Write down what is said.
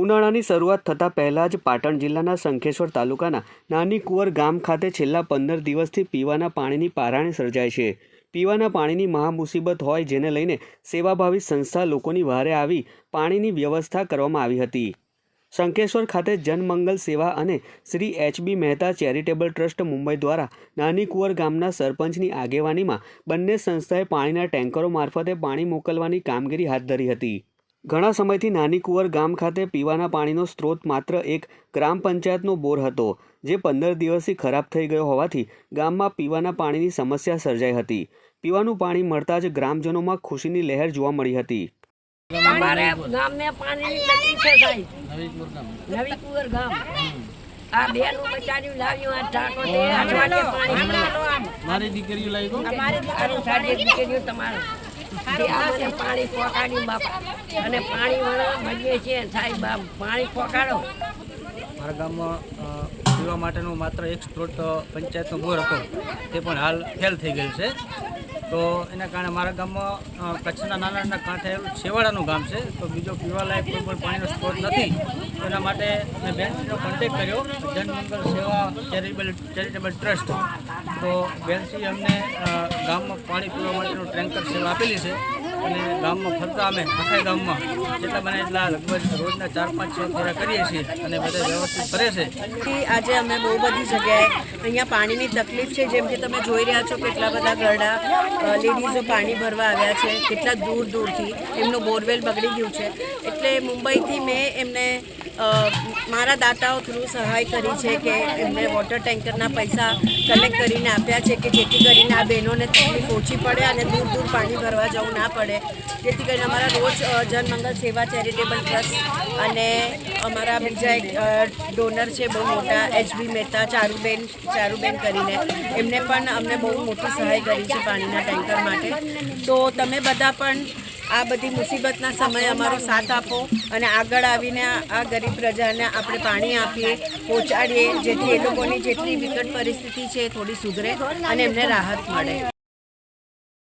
ઉનાળાની શરૂઆત થતાં પહેલાં જ પાટણ જિલ્લાના શંખેશ્વર તાલુકાના નાની કુંવર ગામ ખાતે છેલ્લા પંદર દિવસથી પીવાના પાણીની પારાણી સર્જાય છે. પીવાના પાણીની મહામુસીબત હોય જેને લઈને સેવાભાવી સંસ્થા લોકોની વહારે આવી પાણીની વ્યવસ્થા કરવામાં આવી હતી. શંખેશ્વર ખાતે જનમંગલ સેવા અને Shri H B Mehta charitable trust Mumbai દ્વારા નાની કુંવર ગામના સરપંચની આગેવાનીમાં બંને સંસ્થાએ પાણીના ટેન્કરો મારફતે પાણી મોકલવાની કામગીરી હાથ ધરી હતી. ઘણા સમયથી નાની કુંવર ગામ ખાતે પીવાના પાણીનો સ્ત્રોત માત્ર એક ગ્રામ પંચાયતનો બોર હતો જે પંદર દિવસથી ખરાબ થઈ ગયો હોવાથી ગામમાં પીવાના પાણીની સમસ્યા સર્જાઈ હતી. પીવાનું પાણી મળતા જ ગ્રામજનોમાં ખુશીની લહેર જોવા મળી હતી. મારી દીકરીઓ લાવી દીકરીઓ તમારે. પાણી પહોંચાડ્યું બાપા. અને પાણી મળીએ છીએ આ પાણી પહોંચાડો મારા ગામમાં પીવા માટેનો માત્ર એક સ્ત્રોત પંચાયતનો બોર હતો. તે પણ હાલ ફેલ થઈ ગયેલ છે. તો એના કારણે મારા ગામમાં કચ્છના નાના નાના કાંઠે છેવાડાનું ગામ છે. તો બીજો પીવાલાયક કોઈ પણ પાણીનો સ્ત્રોત નથી. એના માટે મેં બેનનો કોન્ટેક કર્યો. જનમંગલ સેવા ચેરિટેબલ ચેરિટેબલ ટ્રસ્ટ. તો બેનસી અમને ગામમાં પાણી પીવા માટેનું ટેન્કર સેવા આપેલી છે. અને ગામમાં ફરતા અમે આખા ગામમાં. જેટલા બને એટલા લગભગ રોજના ચાર પાંચ છ ફેરા કરીએ છીએ અને બધા વ્યવસ્થિત ફરે છે. આજે અમે બહુ બધી જગ્યાએ અહીંયા પાણીની તકલીફ છે જેમ કે તમે જોઈ રહ્યા છો કેટલા બધા ઘરડા અ, લેડીઝો પાણી ભરવા આવ્યા છે કેટલા દૂર દૂરથી એમનું બોરવેલ બગડી ગયું છે. એટલે મુંબઈથી મેં એમને મારા દાતાઓ થ્રુ સહાય કરી છે કે એમને વોટર ટેન્કરના પૈસા કલેક્ટ કરીને આપ્યા છે કે જેથી કરીને આ બહેનોને તકલીફ ઓછી પડે અને દૂર દૂર પાણી ભરવા જવું ના પડે. જેથી કરીને અમારા રોજ જનમંગલ સેવા ચેરિટેબલ ટ્રસ્ટ અને અમારા બીજા એક ડોનર છે, બહુ મોટા એચબી મહેતા, ચારુબેન ચારુબેન કરીને. એમને પણ અમને બહુ મોટી સહાય કરી છે પાણીના ટેન્કર માટે. તો તમે બધા પણ આ બધી મુસીબતના સમયે અમારો સાથ આપો અને આગળ આવીને આ ગરીબ પ્રજાને આપણે પાણી આપીએ, પહોંચાડીએ, જેથી એ લોકોની જેટલી વિકટ પરિસ્થિતિ છે થોડી સુધરે અને એમને રાહત મળે.